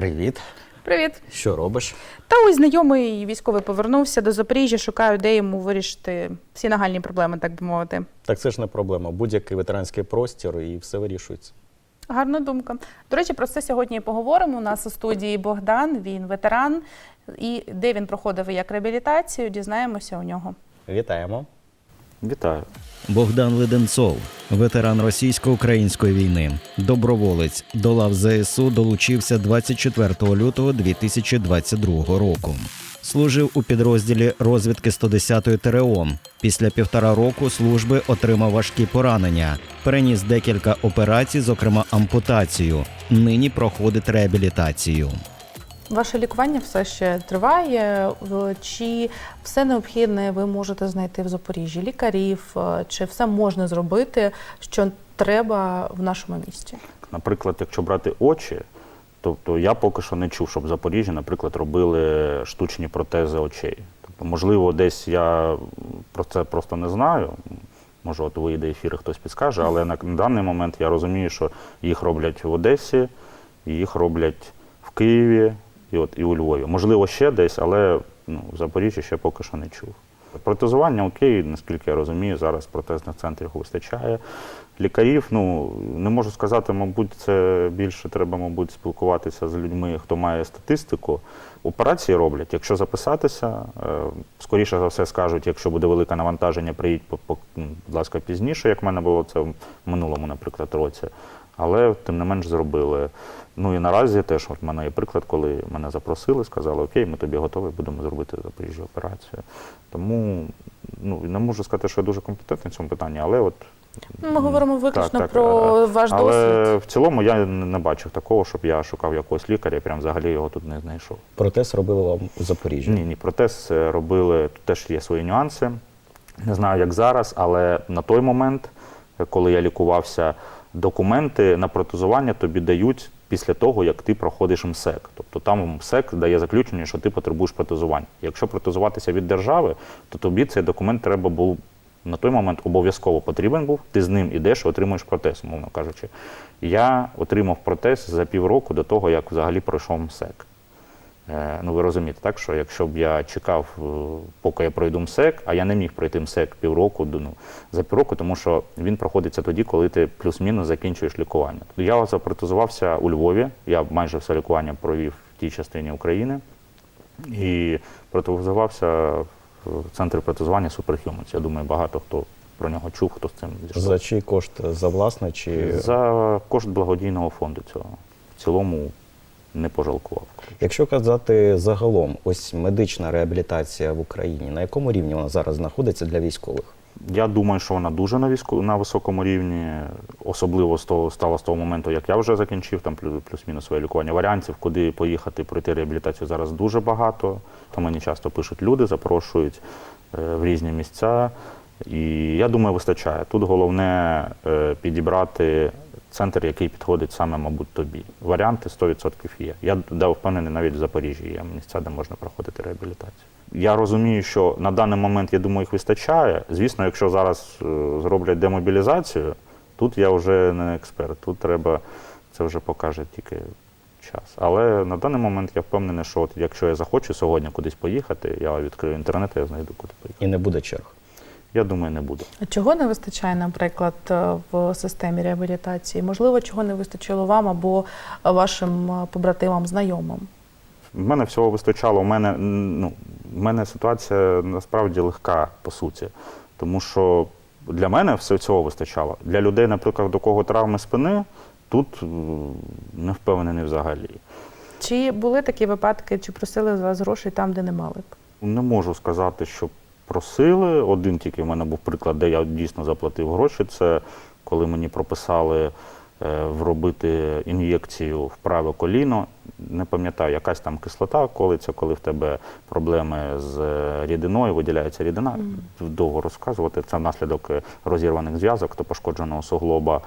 Привіт. Привіт. Що робиш? Та ось знайомий військовий повернувся до Запоріжжя, шукаю, де йому вирішити всі нагальні проблеми, так би мовити. Так це ж не проблема. Будь-який ветеранський простір і все вирішується. Гарна думка. До речі, про це сьогодні і поговоримо. У нас у студії Богдан, він ветеран. І де він проходив і як реабілітацію, дізнаємося у нього. Вітаємо. Вітаю. Богдан Леденцов, ветеран російсько-української війни, доброволець до лав ЗСУ долучився 24 лютого 2022 року. Служив у підрозділі розвідки 110-ї ТРО. Після півтора року служби отримав важкі поранення. Переніс декілька операцій, зокрема ампутацію. Нині проходить реабілітацію. Ваше лікування все ще триває. Чи все необхідне ви можете знайти в Запоріжжі? Лікарів, е, чи все можна зробити, що треба в нашому місті? Наприклад, якщо брати очі, тобто я поки що не чув, щоб в Запоріжжі, наприклад, робили штучні протези очей. Тобто, можливо, десь я про це просто не знаю. Може, от вийде ефір, хтось підскаже, але на даний момент я розумію, що їх роблять в Одесі, їх роблять в Києві і, от, і у Львові. Можливо, ще десь, але ну, в Запоріжжі ще поки що не чув. Протезування окей, наскільки я розумію, зараз протезних центрів вистачає. Лікарів, ну не можу сказати, мабуть, це більше треба, мабуть, спілкуватися з людьми, хто має статистику. Операції роблять. Якщо записатися, е, скоріше за все скажуть, якщо буде велике навантаження, приїдь, м, будь ласка, пізніше, як в мене було це в минулому, наприклад, році. Але тим не менш зробили. Ну і наразі теж от в мене є приклад, коли мене запросили, сказали, окей, ми тобі готові, будемо зробити в Запоріжжі операцію. Тому ну не можу сказати, що я дуже компетентний в цьому питанні, але от Ми говоримо виключно так, так, про е, ваш але досвід. в цілому я не бачив такого, щоб я шукав якогось лікаря, і прям взагалі його тут не знайшов. Протез робили вам у Запоріжжі. Ні, ні, протез е, робили, тут теж є свої нюанси. Не знаю, як зараз, але на той момент, е, коли я лікувався, документи на протезування тобі дають після того, як ти проходиш МСЕК. Тобто там МСЕК дає заключення, що ти потребуєш протезування. Якщо протезуватися від держави, то тобі цей документ треба був на той момент обов'язково потрібен був. Ти з ним ідеш і отримуєш протез, мовно кажучи. Я отримав протез за півроку до того, як взагалі пройшов МСЕК. Е, Ну, ви розумієте, так, що якщо б я чекав, е, поки я пройду МСЕК, а я не міг пройти МСЕК півроку, ну, за півроку, тому що він проходиться тоді, коли ти плюс-мінус закінчуєш лікування. Я запротезувався у Львові, я майже все лікування провів в тій частині України і протезувався в центрі протезування Superhumans. Я думаю, багато хто про нього чув, хто з цим зійшов. За чий кошт? За власне чи За кошт благодійного фонду цього. В цілому не пожалкував. якщо казати загалом, ось медична реабілітація в Україні, на якому рівні вона зараз знаходиться для військових? Я думаю, що вона дуже на війську на високому рівні, особливо з того стало з того моменту, як я вже закінчив там плюс-мінус своє лікування. Варіантів, куди поїхати пройти реабілітацію зараз дуже багато. То мені часто пишуть люди, запрошують е, в різні місця. І я думаю, вистачає. Тут головне е, підібрати центр, який підходить саме, мабуть, тобі. Варіанти 100% є. Я да, впевнений, навіть в Запоріжжі є місця, де можна проходити реабілітацію. Я розумію, що на даний момент, я думаю, їх вистачає. Звісно, якщо зараз е, зроблять демобілізацію, тут я вже не експерт. Тут треба, це вже покаже тільки час. Але на даний момент я впевнений, що от якщо я захочу сьогодні кудись поїхати, я відкрию інтернет, і я знайду куди поїхати. І не буде черг. Я думаю, не буде. А чого не вистачає, наприклад, е, в системі реабілітації? Можливо, чого не вистачило вам або вашим е, побратимам, знайомим? В мене всього вистачало. У мене, ну, в мене ситуація насправді легка, по суті. Тому що для мене все цього вистачало. Для людей, наприклад, до кого травми спини, тут не впевнений взагалі. Чи були такі випадки, чи просили з вас грошей там, де не мали б? Не можу сказати, що просили. Один тільки в мене був приклад, де я дійсно заплатив гроші. Це коли мені прописали е, вробити ін'єкцію в праве коліно. Не пам'ятаю, якась там кислота колиться, коли в тебе проблеми з е, рідиною, виділяється рідина. Довго розказувати. Це внаслідок е, розірваних зв'язок та пошкодженого суглоба.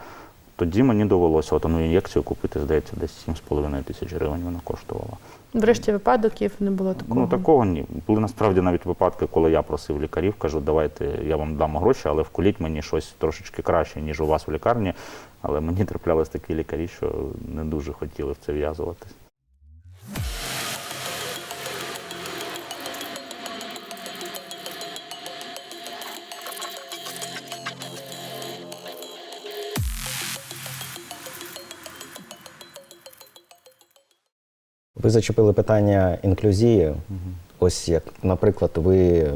Тоді мені довелося от, одну ін'єкцію купити, здається, десь 7,5 тисяч гривень вона коштувала. Врешті випадків не було такого. Ну такого ні. Були насправді навіть випадки, коли я просив лікарів, кажу, давайте я вам дам гроші, але вкуліть мені щось трошечки краще, ніж у вас в лікарні. Але мені траплялись такі лікарі, що не дуже хотіли в це в'язуватись. Ви зачепили питання інклюзії. Ось як, наприклад, ви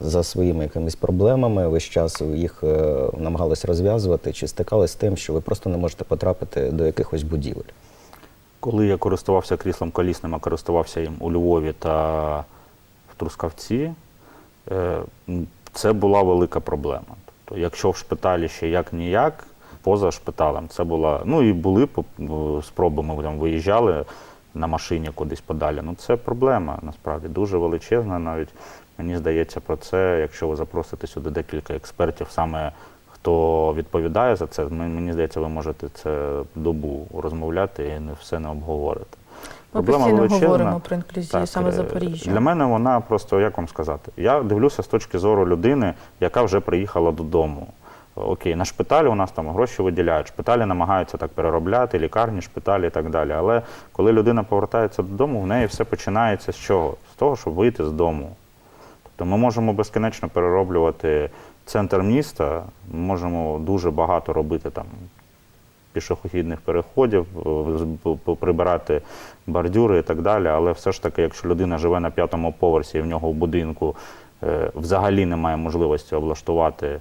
за своїми якимись проблемами весь час їх е, намагались розв'язувати, чи стикались з тим, що ви просто не можете потрапити до якихось будівель? Коли я користувався кріслом колісним, а користувався їм у Львові та в Трускавці, е, це була велика проблема. Тобто, якщо в шпиталі ще як ніяк, поза шпиталем, це була. Ну і були спроби, ми там виїжджали на машині кудись подалі. Ну це проблема насправді дуже величезна. Навіть мені здається про це, якщо ви запросите сюди декілька експертів, саме хто відповідає за це, мені здається, ви можете це добу розмовляти і не все не обговорити. Ми постійно говоримо про інклюзію саме е, Запоріжжя. Для мене вона просто, як вам сказати, я дивлюся з точки зору людини, яка вже приїхала додому. Окей, на шпиталі у нас там гроші виділяють, шпиталі намагаються так переробляти, лікарні, шпиталі і так далі. Але коли людина повертається додому, в неї все починається з чого? З того, щоб вийти з дому. Тобто ми можемо безкінечно перероблювати центр міста, ми можемо дуже багато робити там пішохідних переходів, е, прибирати бордюри і так далі. Але все ж таки, якщо людина живе на п'ятому поверсі і в нього в будинку е, взагалі немає можливості облаштувати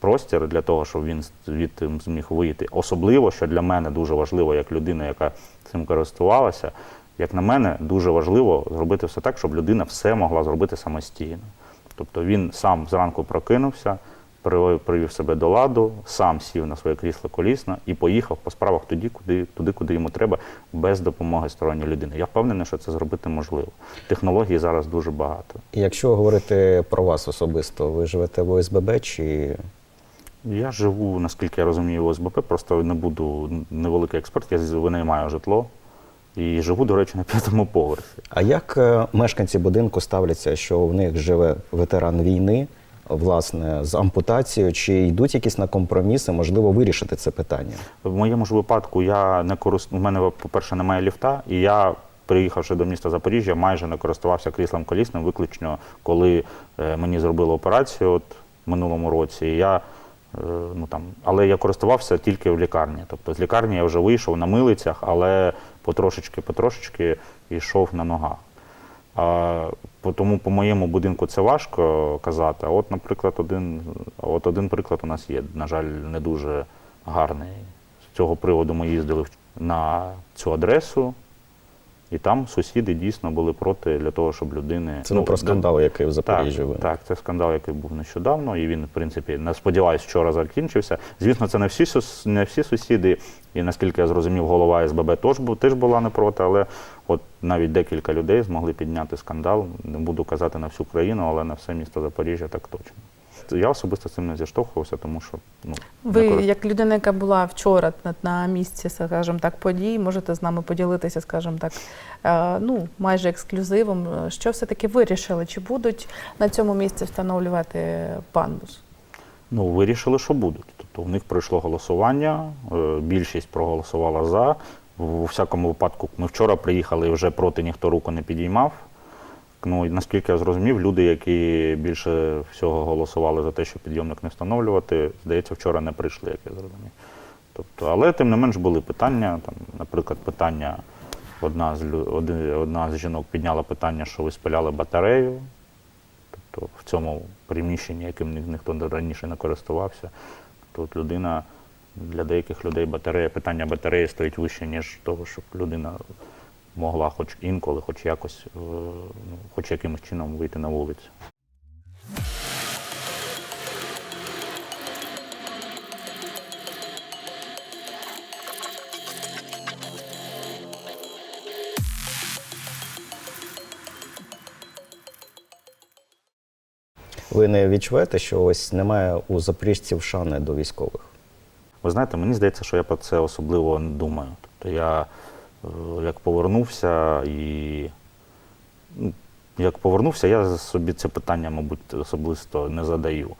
простір для того, щоб він звідти зміг вийти. Особливо, що для мене дуже важливо, як людина, яка цим користувалася, як на мене, дуже важливо зробити все так, щоб людина все могла зробити самостійно. Тобто він сам зранку прокинувся, привів, себе до ладу, сам сів на своє крісло колісно і поїхав по справах туди, куди, туди, куди йому треба, без допомоги сторонньої людини. Я впевнений, що це зробити можливо. Технологій зараз дуже багато. І якщо говорити про вас особисто, ви живете в ОСББ чи Я живу, наскільки я розумію, в ОСБП, просто не буду невеликий експерт, я винаймаю житло і живу, до речі, на п'ятому поверсі. А як е, мешканці будинку ставляться, що в них живе ветеран війни, власне, з ампутацією? Чи йдуть якісь на компроміси, можливо, вирішити це питання? В моєму ж випадку я не корист... У мене, по-перше, немає ліфта, і я, приїхавши до міста Запоріжжя, майже не користувався кріслом колісним, виключно коли е, мені зробили операцію от, минулому році. Я, е, ну, там, але я користувався тільки в лікарні. Тобто з лікарні я вже вийшов на милицях, але потрошечки-потрошечки йшов на ногах. А, тому по моєму будинку це важко казати. От, наприклад, один, от один приклад у нас є, на жаль, не дуже гарний. З цього приводу ми їздили на цю адресу, і там сусіди дійсно були проти для того, щоб людини. Це не про скандал, який в Запоріжжі виник. так, це скандал, який був нещодавно, і він, в принципі, не сподіваюсь, вчора закінчився. Звісно, це не всі не всі сусіди, і наскільки я зрозумів, голова СББ теж був теж була не проти, але от навіть декілька людей змогли підняти скандал. Не буду казати на всю країну, але на все місто Запоріжжя так точно. Я особисто з цим не зіштовхувався, тому що ну Ви, корист- як людина, яка була вчора на, на місці, скажімо так, подій, можете з нами поділитися, скажімо так, е, ну майже ексклюзивом. Е, Що все-таки вирішили? Чи будуть на цьому місці встановлювати пандус? Ну, вирішили, що будуть. Тобто у них пройшло голосування, е, більшість проголосувала за. У всякому випадку, ми вчора приїхали і вже проти ніхто руку не підіймав. Ну, наскільки я зрозумів, люди, які більше всього голосували за те, щоб підйомник не встановлювати, здається, вчора не прийшли, як я зрозумів. Тобто, але тим не менш були питання. Там, наприклад, питання, одна з, одна з жінок підняла питання, що ви спиляли батарею. Тобто в цьому приміщенні, яким ніхто раніше не користувався, тут людина для деяких людей батарея, питання батареї стоїть вище, ніж того, щоб людина могла хоч інколи, хоч якось, е, ну, хоч якимось чином вийти на вулицю. Ви не відчуваєте, що ось немає у запоріжців шани до військових? Ви знаєте, мені здається, що я про це особливо не думаю. Тобто я як повернувся і ну, як повернувся, я собі це питання, мабуть, особисто не задаю.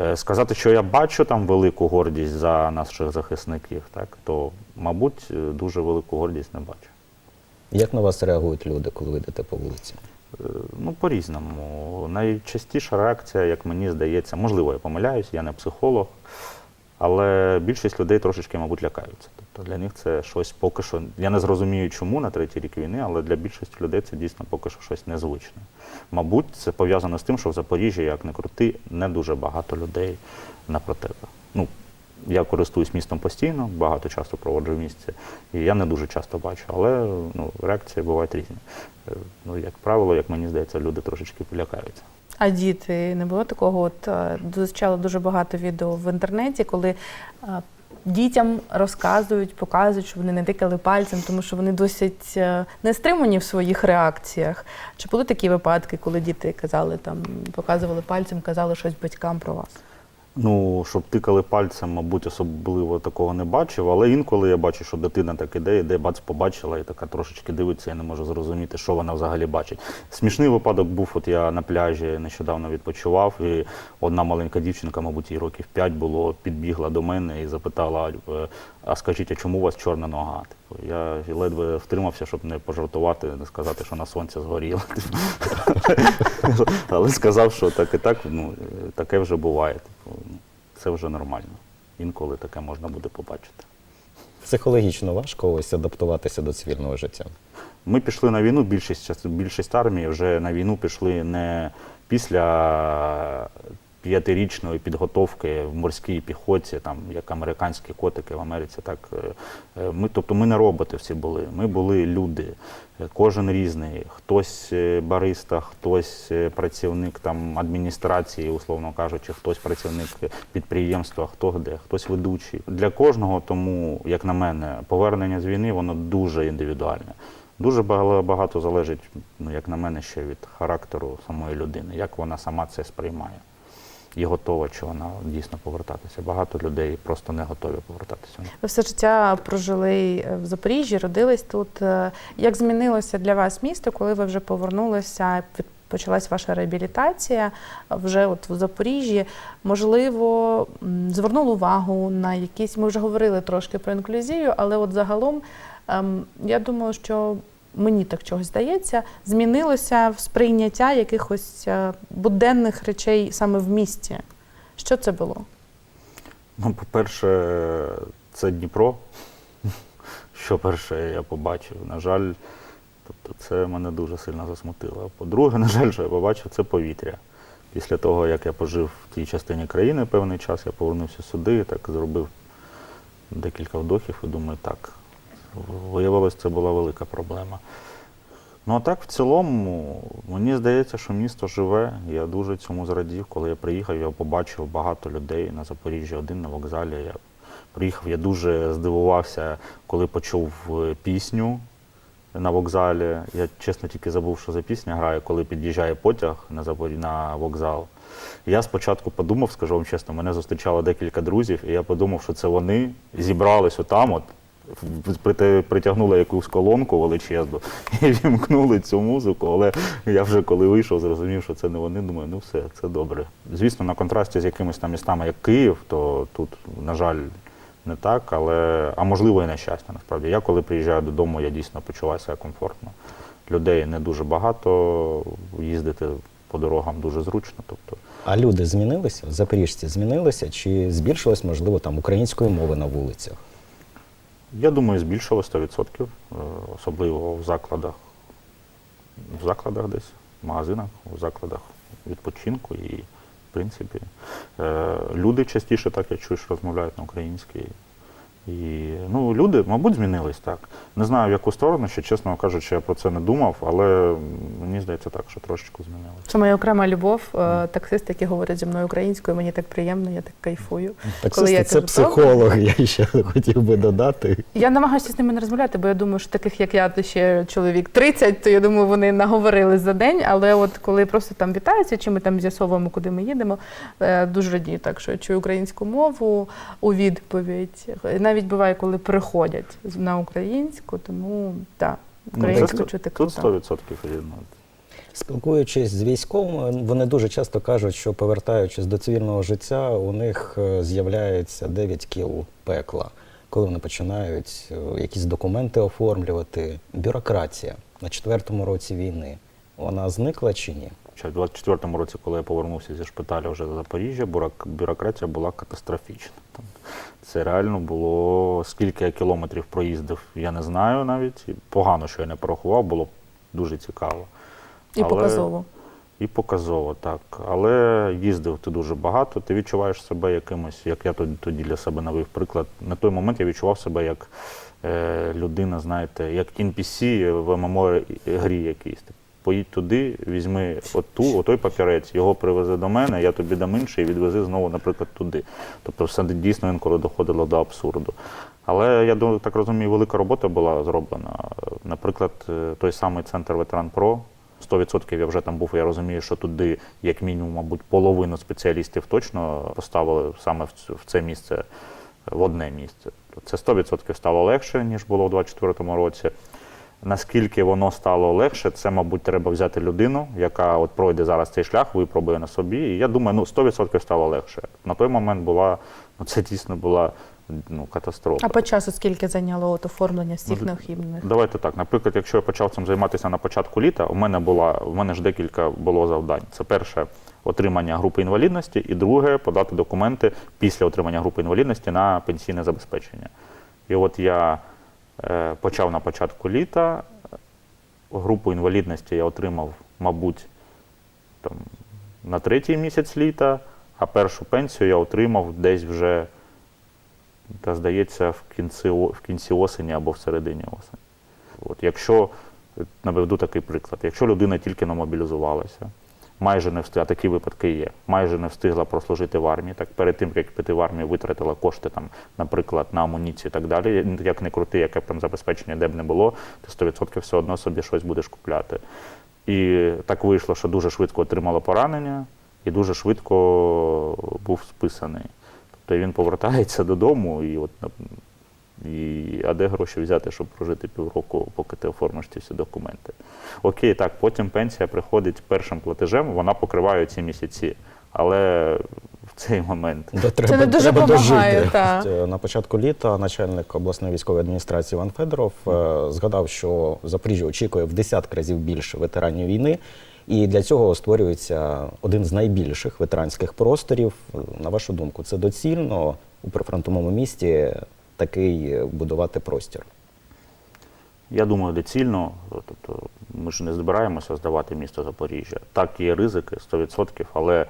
Е, Сказати, що я бачу там велику гордість за наших захисників, так, то, мабуть, е, дуже велику гордість не бачу. Як на вас реагують люди, коли ви йдете по вулиці? Е, Ну, по-різному. Найчастіша реакція, як мені здається, можливо, я помиляюсь, я не психолог, але більшість людей трошечки, мабуть, лякаються. Тобто Тобто для них це щось поки що. Я не зрозумію, чому на третій рік війни, але для більшості людей це дійсно поки що щось незвичне. Мабуть, це пов'язано з тим, що в Запоріжжі, як не крути, не дуже багато людей на протезах. Ну, я користуюсь містом постійно, багато часу проводжу в місті, і я не дуже часто бачу, але ну, реакції бувають різні. Е, Ну, як правило, як мені здається, люди трошечки лякаються. А діти не було такого? От е, зустрічала дуже багато відео в інтернеті, коли е, дітям розказують, показують, що вони не тикали пальцем, тому що вони досить е, не стримані в своїх реакціях. Чи були такі випадки, коли діти казали там, показували пальцем, казали щось батькам про вас? Ну, щоб тикали пальцем, мабуть, особливо такого не бачив, але інколи я бачу, що дитина так іде, іде, бац, побачила і така трошечки дивиться, я не можу зрозуміти, що вона взагалі бачить. Смішний випадок був, от я на пляжі нещодавно відпочивав, і одна маленька дівчинка, мабуть, їй років 5 було, підбігла до мене і запитала: е, а скажіть, а чому у вас чорна нога? Типу, я ледве втримався, щоб не пожартувати, не сказати, що на сонці згоріло. Типу. Але сказав, що так і так, ну, таке вже буває. Це вже нормально. Інколи таке можна буде побачити. Психологічно важко ось адаптуватися до цивільного життя. Ми пішли на війну, більшість, більшість армії вже на війну пішли не після п'ятирічної підготовки в морській піхоті, там як американські котики в Америці. Так е, е, ми, тобто ми не роботи всі були. Ми були люди, е, кожен різний. Хтось бариста, хтось працівник там адміністрації, условно кажучи, хтось працівник підприємства, хто де, хтось ведучий. Для кожного, тому, як на мене, повернення з війни воно дуже індивідуальне. Дуже багато залежить, ну як на мене, ще від характеру самої людини, як вона сама це сприймає. І готова, чи вона дійсно повертатися. Багато людей просто не готові повертатися. Ви все життя прожили в Запоріжжі, родились тут. Е, Як змінилося для вас місто, коли ви вже повернулися? Почалась ваша реабілітація вже от в Запоріжжі. Можливо, звернули увагу на якісь. Ми вже говорили трошки про інклюзію, але от загалом ем, я думаю, що мені так чогось здається, змінилося в сприйняття якихось е, буденних речей саме в місті. Що це було? Ну, по-перше, це Дніпро. Що перше я побачив. На жаль, тобто це мене дуже сильно засмутило. По-друге, на жаль, що я побачив, це повітря. Після того, як я пожив в тій частині країни певний час, я повернувся сюди, так зробив декілька вдохів і думаю, так, виявилось, це була велика проблема. Ну а так, в цілому, мені здається, що місто живе. Я дуже цьому зрадів. Коли я приїхав, я побачив багато людей на Запоріжжі, один на вокзалі. Я приїхав, я дуже здивувався, коли почув е, пісню на вокзалі. Я чесно тільки забув, що за пісня грає, коли під'їжджає потяг на Запорі... на вокзал. Я спочатку подумав, скажу вам чесно, мене зустрічало декілька друзів, і я подумав, що це вони зібрались отам, от притягнули якусь колонку величезну і вімкнули цю музику. Але я вже коли вийшов, зрозумів, що це не вони. Думаю, ну все, це добре. Звісно, на контрасті з якимись там містами, як Київ, то тут, на жаль, не так, але а можливо і на щастя, насправді. Я коли приїжджаю додому, я дійсно почуваю себе комфортно. Людей не дуже багато, їздити по дорогам дуже зручно. Тобто, А люди змінилися? Запоріжці змінилися? Чи збільшилось, можливо, там української мови на вулицях? Я думаю, збільшило 100%, е, особливо в закладах, в закладах десь, в магазинах, в закладах відпочинку. І, в принципі, е, люди частіше так я чую, що розмовляють на українській. І ну, люди, мабуть, змінились так. Не знаю, в яку сторону, ще чесно кажучи, я про це не думав, але мені здається так, що трошечку змінилось. Це моя окрема любов. Е, Таксисти, які говорять зі мною українською, мені так приємно, я так кайфую. Таксисти я це кажу, психологи, я ще хотів би додати. Я намагаюся з ними не розмовляти, бо я думаю, що таких як я, то ще чоловік 30, то я думаю, вони наговорили за день. Але от коли просто там вітаються, чи ми там з'ясовуємо, куди ми їдемо, е, дуже радію так, що я чую українську мову у відповідь. Навіть буває, коли приходять на українську, тому так, Ну, українську чути Тут 100% рівно. Спілкуючись з військовими, вони дуже часто кажуть, що повертаючись до цивільного життя, у них е, з'являється 9 кіл пекла, коли вони починають е, якісь документи оформлювати. Бюрократія на четвертому році війни. Вона зникла чи ні? Вибачаю, в 24-му році, коли я повернувся зі шпиталю вже до Запоріжжя, бюрократія була катастрофічна. Там Це реально було скільки я кілометрів проїздив, я не знаю навіть. Погано, що я не порахував, було дуже цікаво. І Але- показово. І показово, так. Але їздив ти дуже багато, ти відчуваєш себе якимось, як я тоді, для себе навив приклад. На той момент я відчував себе як е, людина, знаєте, як NPC в ММО грі якійсь. Поїдь туди, візьми оту, отой папірець, його привези до мене, я тобі дам інший і відвези знову, наприклад, туди. Тобто все дійсно інколи доходило до абсурду. Але я так розумію, велика робота була зроблена. Наприклад, е, той самий центр Ветеран Про. 100% я вже там був. Я розумію, що туди, як мінімум, мабуть, половину спеціалістів точно поставили саме в це місце, в одне місце. Це 100% стало легше, ніж було у 2024 році. Наскільки воно стало легше, це, мабуть, треба взяти людину, яка от пройде зараз цей шлях, випробує на собі. І я думаю, ну 100% стало легше. На той момент була, ну це дійсно була ну, катастрофа. А по часу скільки зайняло от оформлення всіх Ну, необхідних? Давайте так. Наприклад, якщо я почав цим займатися на початку літа, у мене була у мене ж декілька було завдань. Це перше отримання групи інвалідності, і друге подати документи після отримання групи інвалідності на пенсійне забезпечення. І от я почав на початку літа. Групу інвалідності я отримав, мабуть, там, на третій місяць літа, а першу пенсію я отримав десь вже, та, здається, в кінці, в кінці осені або в середині осені. От, якщо, е, наведу такий приклад, якщо людина тільки не мобілізувалася, майже не встигла, такі випадки є, майже не встигла прослужити в армії, так перед тим, як піти в армію, витратила кошти, там, наприклад, на амуніцію і так далі, як не крути, яке там забезпечення, де б не було, ти 100% все одно собі щось будеш купляти. І так вийшло, що дуже швидко отримала поранення і дуже швидко був списаний. Тобто він повертається додому, і от і, а де гроші взяти, щоб прожити півроку, поки ти оформиш ці всі документи. Окей, так, потім пенсія приходить першим платежем, вона покриває ці місяці. Але в цей момент Де треба, не дуже треба помагає, дожити. та. Е, На початку літа начальник обласної військової адміністрації Іван Федоров е, згадав, що Запоріжжя очікує в десятки разів більше ветеранів війни. І для цього створюється один з найбільших ветеранських просторів. Е, На вашу думку, це доцільно у прифронтовому місті такий е, будувати простір? Я думаю, доцільно, тобто ми ж не збираємося здавати місто Запоріжжя. Так, є ризики 100%, але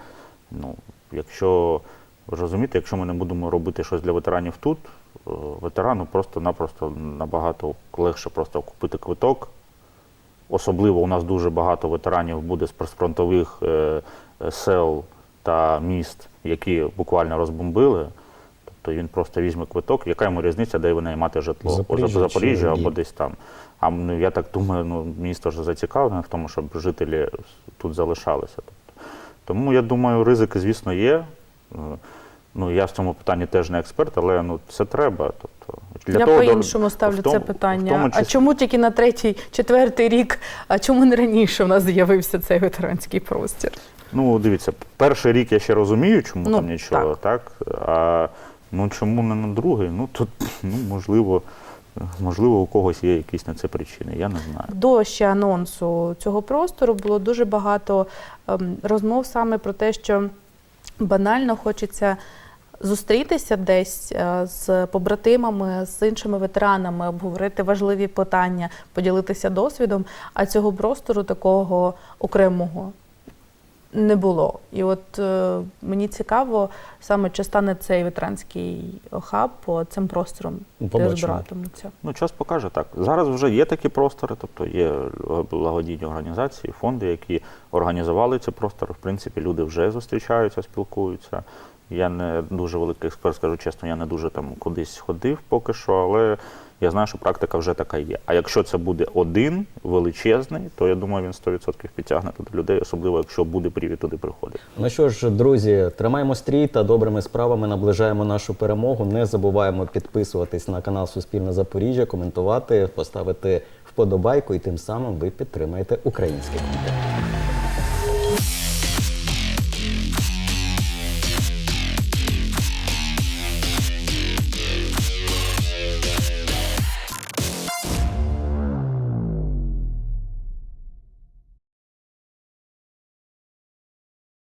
ну, якщо розумієте, якщо ми не будемо робити щось для ветеранів тут, е, ветерану просто-напросто набагато легше просто купити квиток. Особливо у нас дуже багато ветеранів буде з прифронтових е, сел та міст, які буквально розбомбили. Тобто він просто візьме квиток, яка йому різниця, де винаймати житло? Запоріжжя Запоріжжя, чи Запоріжжя або десь там. А ну, я так думаю, ну, місто ж зацікавлене в тому, щоб жителі тут залишалися. Тобто, тому я думаю, ризики, звісно, є. Ну, я в цьому питанні теж не експерт, але ну, це треба. Тобто, для Я по-іншому ставлю в тому- це в питання. тому А чому тільки на третій, четвертий рік, а чому не раніше в нас з'явився цей ветеранський простір? Ну, дивіться, перший рік я ще розумію, чому Ну, там нічого, так. А ну чому не на другий? Ну тут ну, можливо, можливо, у когось є якісь на це причини. Я не знаю. До ще анонсу цього простору було дуже багато ем, розмов саме про те, що банально хочеться зустрітися десь е, з побратимами, з іншими ветеранами, обговорити важливі питання, поділитися досвідом. А цього простору такого окремого не було. І от е, мені цікаво саме чи стане цей ветеранський хаб по цим простором, де збиратимуться. Ну, час покаже так. Зараз вже є такі простори, тобто є благодійні організації, фонди, які організували ці простори. В принципі, люди вже зустрічаються, спілкуються. Я не дуже великий експерт, скажу чесно, я не дуже там кудись ходив поки що, але я знаю, що практика вже така є. А якщо це буде один величезний, то я думаю, він 100% підтягне туди людей, особливо якщо буде привід туди приходити. Ну що ж, друзі, тримаємо стрій та добрими справами наближаємо нашу перемогу. Не забуваємо підписуватись на канал Суспільне Запоріжжя, коментувати, поставити вподобайку, і тим самим ви підтримаєте український контент.